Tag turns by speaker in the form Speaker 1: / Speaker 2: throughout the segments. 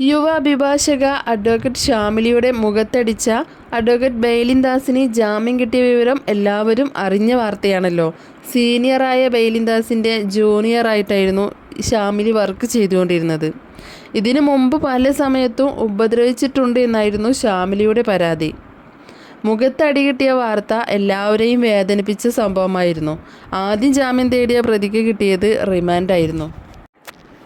Speaker 1: യുവ അഭിഭാഷക advocate ഷാമിലിയുടെ മുഖത്തടിച്ച advocate ബെയിലിൻദാസിന് ജാമ്യം കിട്ടിയ വിവരം എല്ലാവരും അറിഞ്ഞ വാർത്തയാണല്ലോ. സീനിയറായ ബെയിലിൻദാസിന്റെ ജൂനിയറായിട്ടായിരുന്നു ഷാമിലി വർക്ക് ചെയ്തുകൊണ്ടിരുന്നത്. ഇതിനു മുമ്പ് പല സമയത്തും ഉപദ്രവിച്ചിട്ടുണ്ട് എന്നായിരുന്നു ഷാമിലിയുടെ പരാതി. മുഖത്തടി കിട്ടിയ വാർത്ത എല്ലാവരെയും വേദനിപ്പിച്ച സംഭവമായിരുന്നു. ആദ്യം ജാമ്യം തേടിയ പ്രതിക്ക് കിട്ടിയത് റിമാൻഡായിരുന്നു.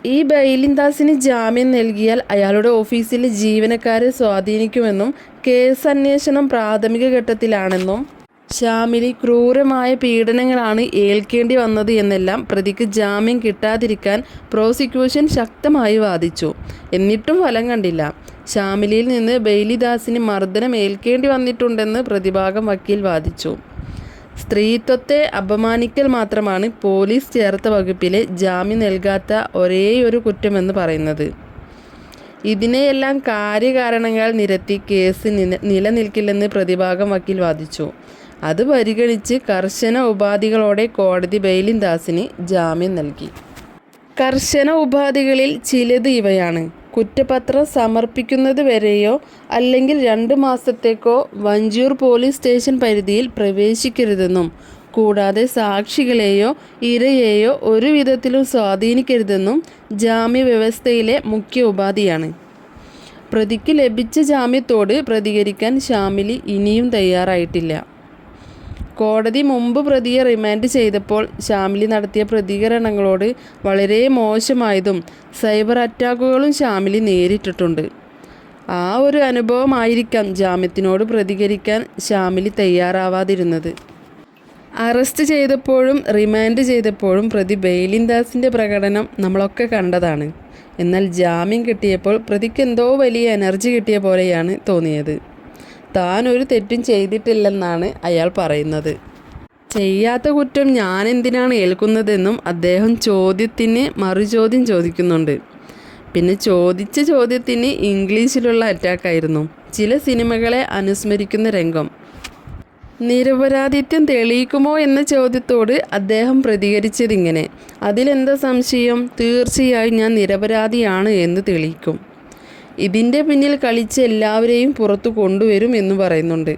Speaker 1: ഈ ബൈലിൻദാസിന് ജാമ്യം നൽകിയാൽ അയാളുടെ ഓഫീസിലെ ജീവനക്കാരെ സ്വാധീനിക്കുമെന്നും കേസ് അന്വേഷണം പ്രാഥമിക ഘട്ടത്തിലാണെന്നും ഷാമിലി ക്രൂരമായ പീഡനങ്ങളാണ് ഏൽക്കേണ്ടി വന്നത് എന്നെല്ലാം പ്രതിക്ക് ജാമ്യം കിട്ടാതിരിക്കാൻ പ്രോസിക്യൂഷൻ ശക്തമായി വാദിച്ചു. എന്നിട്ടും ഫലം കണ്ടില്ല. ഷാമിലിയിൽ നിന്ന് ബെയിലിദാസിന് മർദ്ദനം ഏൽക്കേണ്ടി വന്നിട്ടുണ്ടെന്ന് പ്രതിഭാഗം വക്കീൽ വാദിച്ചു. സ്ത്രീത്വത്തെ അപമാനിക്കൽ മാത്രമാണ് പോലീസ് ചേർത്ത വകുപ്പിലെ ജാമ്യം നൽകാത്ത ഒരേയൊരു കുറ്റമെന്ന് പറയുന്നത്. ഇതിനെയെല്ലാം കാര്യകാരണങ്ങൾ നിരത്തി കേസ് നിലനിൽക്കില്ലെന്ന് പ്രതിഭാഗം വക്കീൽ വാദിച്ചു. അത് പരിഗണിച്ച് കർശന ഉപാധികളോടെ കോടതി ബെയിലിൻ ദാസിന് ജാമ്യം നൽകി. കർശന ഉപാധികളിൽ ചിലത് ഇവയാണ്. കുറ്റപത്രം സമർപ്പിക്കുന്നത് വരെയോ അല്ലെങ്കിൽ രണ്ട് മാസത്തേക്കോ വഞ്ചൂർ പോലീസ് സ്റ്റേഷൻ പരിധിയിൽ പ്രവേശിക്കരുതെന്നും കൂടാതെ സാക്ഷികളെയോ ഇരയെയോ ഒരു വിധത്തിലും സ്വാധീനിക്കരുതെന്നും ജാമ്യവ്യവസ്ഥയിലെ മുഖ്യ ഉപാധിയാണ്. പ്രതിക്ക് ലഭിച്ച ജാമ്യത്തോട് പ്രതികരിക്കാൻ ഷാമിലി ഇനിയും തയ്യാറായിട്ടില്ല. കോടതി മുമ്പ് പ്രതിയെ റിമാൻഡ് ചെയ്തപ്പോൾ ഷാമിലി നടത്തിയ പ്രതികരണങ്ങളോട് വളരെ മോശമായതും സൈബർ അറ്റാക്കുകളും ഷാമിലി നേരിട്ടിട്ടുണ്ട്. ആ ഒരു അനുഭവമായിരിക്കാം ജാമ്യത്തിനോട് പ്രതികരിക്കാൻ ഷാമിലി തയ്യാറാവാതിരുന്നത്. അറസ്റ്റ് ചെയ്തപ്പോഴും റിമാൻഡ് ചെയ്തപ്പോഴും പ്രതി ബെയിലിൻദാസിന്റെ പ്രകടനം നമ്മളൊക്കെ കണ്ടതാണ്. എന്നാൽ ജാമ്യം കിട്ടിയപ്പോൾ പ്രതിക്ക് എന്തോ വലിയ എനർജി കിട്ടിയ പോലെയാണ് തോന്നിയത്. താൻ ഒരു തെറ്റും ചെയ്തിട്ടില്ലെന്നാണ് അയാൾ പറയുന്നത്. ചെയ്യാത്ത കുറ്റം ഞാൻ എന്തിനാണ് ഏൽക്കുന്നതെന്നും അദ്ദേഹം ചോദ്യത്തിന് മറുചോദ്യം ചോദിക്കുന്നുണ്ട്. പിന്നെ ചോദിച്ച ചോദ്യത്തിന് ഇംഗ്ലീഷിലുള്ള അറ്റാക്കായിരുന്നു. ചില സിനിമകളെ അനുസ്മരിക്കുന്ന രംഗം. നിരപരാധിത്യം തെളിയിക്കുമോ എന്ന ചോദ്യത്തോട് അദ്ദേഹം പ്രതികരിച്ചതിങ്ങനെ. അതിലെന്താ സംശയം? തീർച്ചയായും ഞാൻ നിരപരാധിയാണ് എന്ന് തെളിയിക്കും. ഇതിന്റെ പിന്നിൽ കളിച്ച് എല്ലാവരെയും പുറത്തു കൊണ്ടുവരും എന്ന് പറയുന്നുണ്ട്.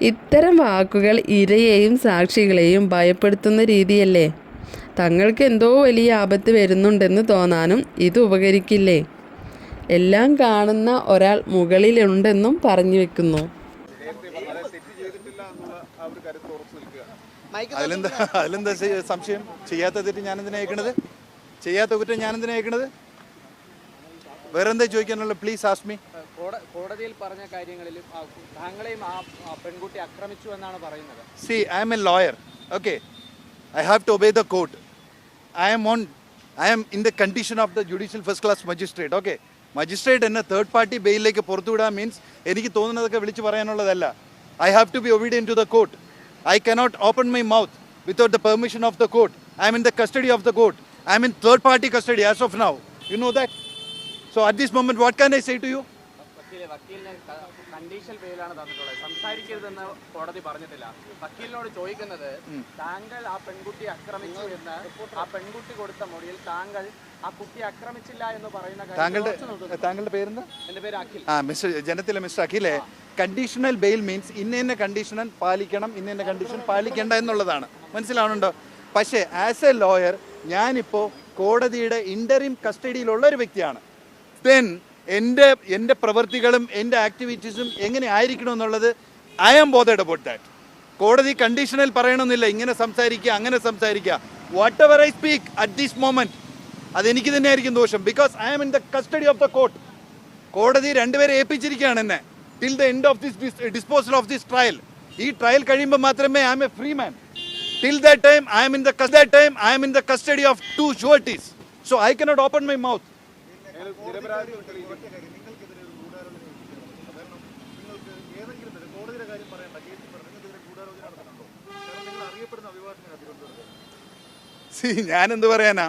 Speaker 1: ഇത്തരം വാക്കുകൾ ഇരയെയും സാക്ഷികളെയും ഭയപ്പെടുത്തുന്ന രീതിയല്ലേ? തങ്ങൾക്ക് എന്തോ വലിയ ആപത്ത് വരുന്നുണ്ടെന്ന് തോന്നാനും ഇത് ഉപകരിക്കില്ലേ? എല്ലാം കാണുന്ന ഒരാൾ മുകളിലുണ്ടെന്നും പറഞ്ഞു വെക്കുന്നു.
Speaker 2: അതിലെന്താ സംശയം? ചെയ്യാത്ത തെറ്റ് ഞാൻ എന്തിനാ അയക്കണത് ചെയ്യാത്ത കുറ്റം ഞാൻ എന്തിനാ അയക്കണത് വേറെ എന്താ ചോദിക്കാനുള്ള പ്ലീസ് ആസ്മി
Speaker 3: കോട- കോടതിയിൽ പറഞ്ഞ കാര്യങ്ങളിലും താങ്കളെയും ആ ആ പെൺകുട്ടി ആക്രമിച്ചു എന്നാണ് പറയുന്നത്.
Speaker 2: See I'm a lawyer okay I have to obey the court I'm on I'm in the condition of the judicial first class magistrate okay magistrate എന്നെ തേർഡ് പാർട്ടി ബെയിലിലേക്ക് പുറത്തുവിടാൻ മീൻസ് എനിക്ക് തോന്നുന്നതൊക്കെ വിളിച്ചു പറയാനുള്ളതല്ല. I have to be obedient to the court I cannot open my mouth without the permission of the court I'm in the custody of the court I am in third party custody as of now you know that so at this moment what can I say to you
Speaker 3: വക്കീലെ വക്കീലിന് conditional ബെയിലാണ് തന്നിട്ടുള്ളത്. സംസാരിക്കരുതെന്ന് കോടതി പറഞ്ഞിട്ടില്ല. വക്കീലിനോട് ചോദിക്കുന്നത് താങ്കൾ ആ പെൺകുട്ടിയെ ആക്രമിച്ചു എന്ന് ആ പെൺകുട്ടി കൊടുത്ത മൊഴിയിൽ താങ്കൾ ആ കുട്ടിയെ ആക്രമിച്ചില്ല എന്ന് പറയുന്ന കാര്യം
Speaker 2: താങ്കളുടെ
Speaker 3: ഉറച്ചു നിൽക്കുന്നു.
Speaker 2: താങ്കളുടെ പേരെന്താ?
Speaker 3: എന്റെ പേര് അഖിൽ.
Speaker 2: ആ മിസ്റ്റർ ജനത്തിലെ മിസ്റ്റർ അഖിലെ കണ്ടീഷണൽ ബെയിൽ മീൻസ് ഇന്ന കണ്ടീഷൻ പാലിക്കണം ഇന്ന ഇന്ന കണ്ടീഷൻ പാലിക്കേണ്ട എന്നുള്ളതാണ്. മനസ്സിലാവുന്നുണ്ടോ? പക്ഷേ ആസ് എ ലോയർ ഞാനിപ്പോൾ കോടതിയുടെ ഇന്ററിം കസ്റ്റഡിയിലുള്ള ഒരു വ്യക്തിയാണ്. ദെൻ എന്റെ എന്റെ പ്രവൃത്തികളും എന്റെ ആക്ടിവിറ്റീസും എങ്ങനെ ആയിരിക്കണം എന്നുള്ളത് I am bothered about that കോടതി കണ്ടീഷണൽ പറയണമെന്നില്ല. ഇങ്ങനെ സംസാരിക്കുക അങ്ങനെ സംസാരിക്കുക. Whatever I speak at this moment അതെനിക്ക് തന്നെ ആയിരിക്കും ദോഷം. Because I am in the custody of the court കോടതി രണ്ടുപേരെ ഏൽപ്പിച്ചിരിക്കുകയാണ് എന്നെ. Till the end of this disposal of this trial ഈ ട്രയൽ കഴിയുമ്പോൾ മാത്രമേ I'm a free man till the time I'm in the time I'm in the custody of two sureties so I cannot open my mouth see ഞാനെന്ത് പറയാനാ?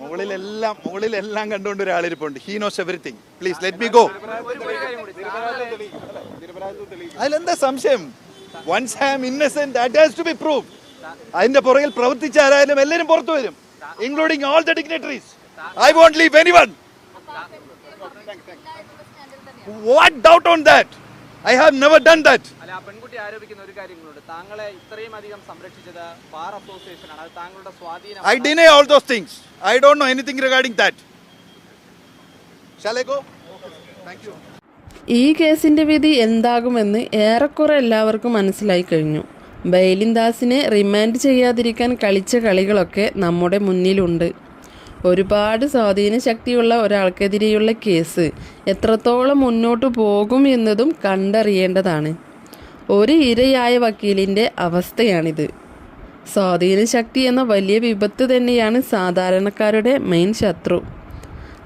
Speaker 2: മുകളിലെല്ലാം മുകളിലെല്ലാം കണ്ടുകൊണ്ട് ഒരാളിരിപ്പുണ്ട്. He knows everything please let me go അതിലെന്താ സംശയം? Once I am innocent to be prove അതിന്റെ പുറകിൽ പ്രവർത്തിച്ച ആരായാലും എല്ലാവരും പുറത്തു വരും including all the dignitaries I won't leave anyone. What doubt on that? I have never done that. That
Speaker 3: അല്ല ആ പെൺകുട്ടി ആരോപിക്കുന്ന ഒരു കാര്യങ്ങളുണ്ട് താങ്കളെ ഇത്രയും അധികം സംരക്ഷിച്ചത് ബാർ അസോസിയേഷൻ ആണ് അത് താങ്കളുടെ സ്വാധീനം
Speaker 2: I deny all those things. I don't know anything regarding that. Shall I go? Thank you.
Speaker 1: ഈ കേസിന്റെ വിധി എന്താകുമെന്ന് ഏറെക്കുറെ എല്ലാവർക്കും മനസ്സിലായി കഴിഞ്ഞു ബൈലിൻ ദാസിനെ റിമാൻഡ് ചെയ്യാതിരിക്കാൻ കളിച്ച കളികളൊക്കെ നമ്മുടെ മുന്നിലുണ്ട് ഒരുപാട് സ്വാധീന ശക്തിയുള്ള ഒരാൾക്കെതിരെയുള്ള കേസ് എത്രത്തോളം മുന്നോട്ട് പോകും എന്നതും കണ്ടറിയേണ്ടതാണ്. ഒരു ഇരയായ വക്കീലിന്റെ അവസ്ഥയാണിത്. സ്വാധീന ശക്തി എന്ന വലിയ വിപത്ത് തന്നെയാണ് സാധാരണക്കാരുടെ മെയിൻ ശത്രു.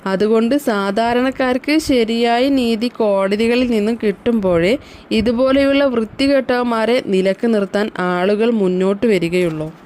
Speaker 1: അതുകൊണ്ട് സാധാരണക്കാർക്ക് ശരിയായ നീതി കോടതികളിൽ നിന്നും കിട്ടുമ്പോഴേ ഇതുപോലെയുള്ള വൃത്തികെട്ടവന്മാരെ നിലയ്ക്ക് നിർത്താൻ ആളുകൾ മുന്നോട്ട് വരികയുള്ളൂ.